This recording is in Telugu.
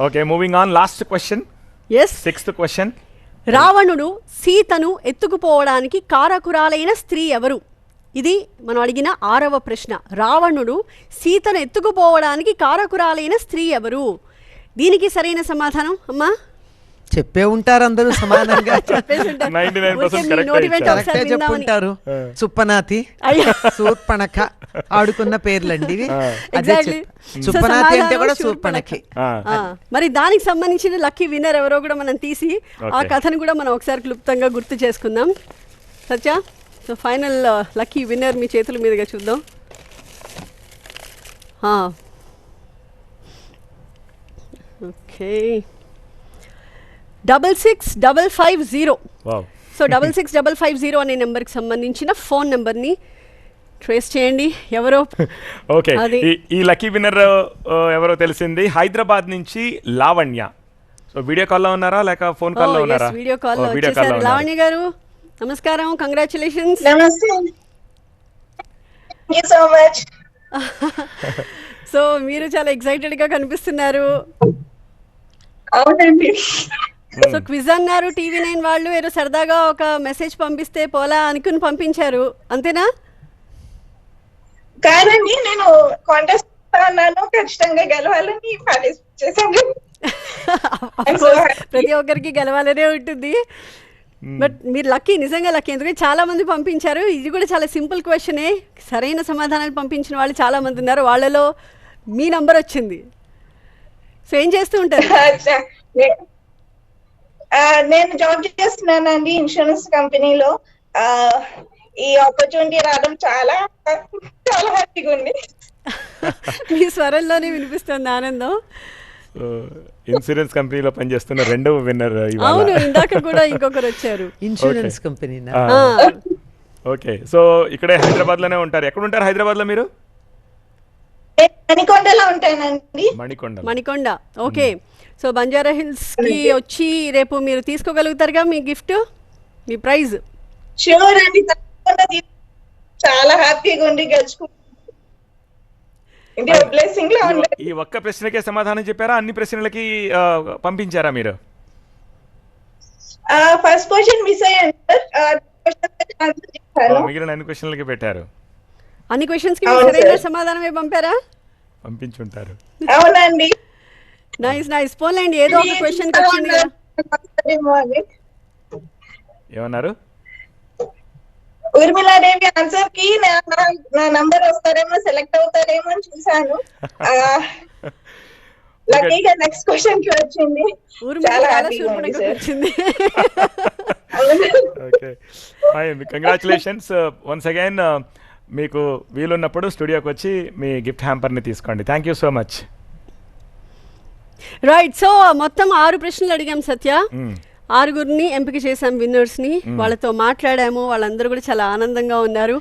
Okay moving on last question yes sixth question రావణుడు సీతను ఎత్తుకుపోవడానికి కారకురాలైన స్త్రీ ఎవరు? ఇది మనం అడిగిన ఆరవ ప్రశ్న. రావణుడు సీతను ఎత్తుకుపోవడానికి కారకురాలైన స్త్రీ ఎవరు? దీనికి సరైన సమాధానం అమ్మా? చెప్పే ఉంటారు అందరూ సమానంగా చెప్పేసి ఉంటారు. 99% ఊరికే మీ correct నోటి వెంట ఇచ్చారు. ఒకసారి కరెక్టే. చెప్పుంటారు సుప్పనాతి. సూర్పణఖ ఆడుకున్న పేర్లండి సుప్పనాతి అంటే కూడా. సూర్పణఖి మరి దానికి సంబంధించిన లక్కీ విన్నర్ ఎవరో కూడా మనం తీసి ఆ. కథను కూడా మనం ఒకసారి క్లుప్తంగా గుర్తు చేసుకుందాం Satya so final lucky winner మీ చేతుల మీదుగా చూద్దాం okay double six double five zero wow so double six double five zero అనే నెంబర్కి సంబంధించిన ఫోన్ నెంబర్ని ట్రేస్ చేయండి. ఎవరో ఓకే. ఈ లక్కీ విన్నర్ ఎవరో తెలిసింది. హైదరాబాద్ నుంచి లావణ్య. సో వీడియో కాల్లో ఉన్నారా లేక ఫోన్ కాల్లో ఉన్నారా? వీడియో కాల్ ఓ, వీడియో కాల్లో వచ్చేసారు. ఉన్నారు. లావణ్య గారు నమస్కారం. కంగ్రాచులేషన్స్ నమస్తే. Thank you so much so మీరు చాలా ఎక్సైటెడ్గా కనిపిస్తున్నారు. అవునండి. సో క్విజ్ అన్నారు టీవీ నైన్ వాళ్ళు ఏదో సరదాగా ఒక మెసేజ్ పంపిస్తే పోలా అనుకుని పంపించారు. అంతేనా? కాదండి నేను కాంటెస్ట్ అన్నాను ఖచ్చితంగా గెలవాలని పార్టిసిపేట్ చేశాను. ప్రతి ఒక్కరికి గెలవాలనే ఉంటుంది. బట్ మీరు లక్కీ నిజంగా లక్కీ ఎందుకంటే చాలా మంది పంపించారు. ఇది కూడా చాలా సింపుల్ క్వశ్చనే సరైన సమాధానాలు పంపించిన వాళ్ళు చాలా మంది ఉన్నారు. వాళ్ళలో మీ నంబర్ వచ్చింది. సో ఏం చేస్తూ ఉంటారు? నేను జాబ్ చేస్తున్నానండి ఇన్సూరెన్స్ కంపెనీలో. ఆ, ఈ ఆపర్చునిటీ రావడం చాలా చాలా హ్యాపీగా ఉంది. మీ స్వరంలోనే వినిపిస్తుంది ఆనందం. ఇన్సూరెన్స్ కంపెనీలో పనిచేస్తున్న రెండవ విన్నర్ అవును ఇందాక కూడా ఇంకొకరు వచ్చారు. Insurance company okay. సో ఇక్కడే హైదరాబాద్లోనే ఉంటారు. ఎక్కడ ఉంటారు హైదరాబాద్లో మీరు? మణికొండలో ఉంటానండి. మణికొండ. మణికొండ ఓకే. సో బంజారా హిల్స్కి వచ్చి రేపు మీరు తీసుకోగలుగుతారుగా మీ గిఫ్ట్? మీ ప్రైజ్? షూర్ అండి. చాలా హ్యాపీగా ఉండి గెలుచుకుంటాను ఈ ఒక్క ప్రశ్నకే సమాధానం చెప్పారా? అన్ని ప్రశ్నలకి పంపించారా మీరు? ఫస్ట్ క్వశ్చన్ మిస్ అయ్యాను మిగిలిన అన్ని క్వశ్చన్లకి పెట్టారు. అన్ని క్వశ్చన్స్కి. సమాధానమే పంపారా? పంపించుంటారు. అవునండి. Nice nice. పోలేండి ఏదో ఒక క్వశ్చన్ వచ్చింది కదా. ఏమన్నారు? ఊర్మిళాదేవి ఆన్సర్కి నా- నంబర్ వస్తారేమో సెలెక్ట్ అవుతారేమో అని చూసాను లక్కీగా నెక్స్ట్ క్వశ్చన్కి వచ్చింది. చాలా చాలా హ్యాపీగా ఉంది సార్ వచ్చింది okay. Fine congratulations once again మీకు వీలున్నప్పుడు స్టూడియోకి వచ్చి మీ గిఫ్ట్ హ్యాంపర్ని తీసుకోండి. Thank you so much right so మొత్తం ఆరు ప్రశ్నలు అడిగాం సత్య. ఆరుగురిని ఎంపిక చేశాం విన్నర్స్ని వాళ్ళతో మాట్లాడాము. వాళ్ళందరూ కూడా చాలా ఆనందంగా ఉన్నారు.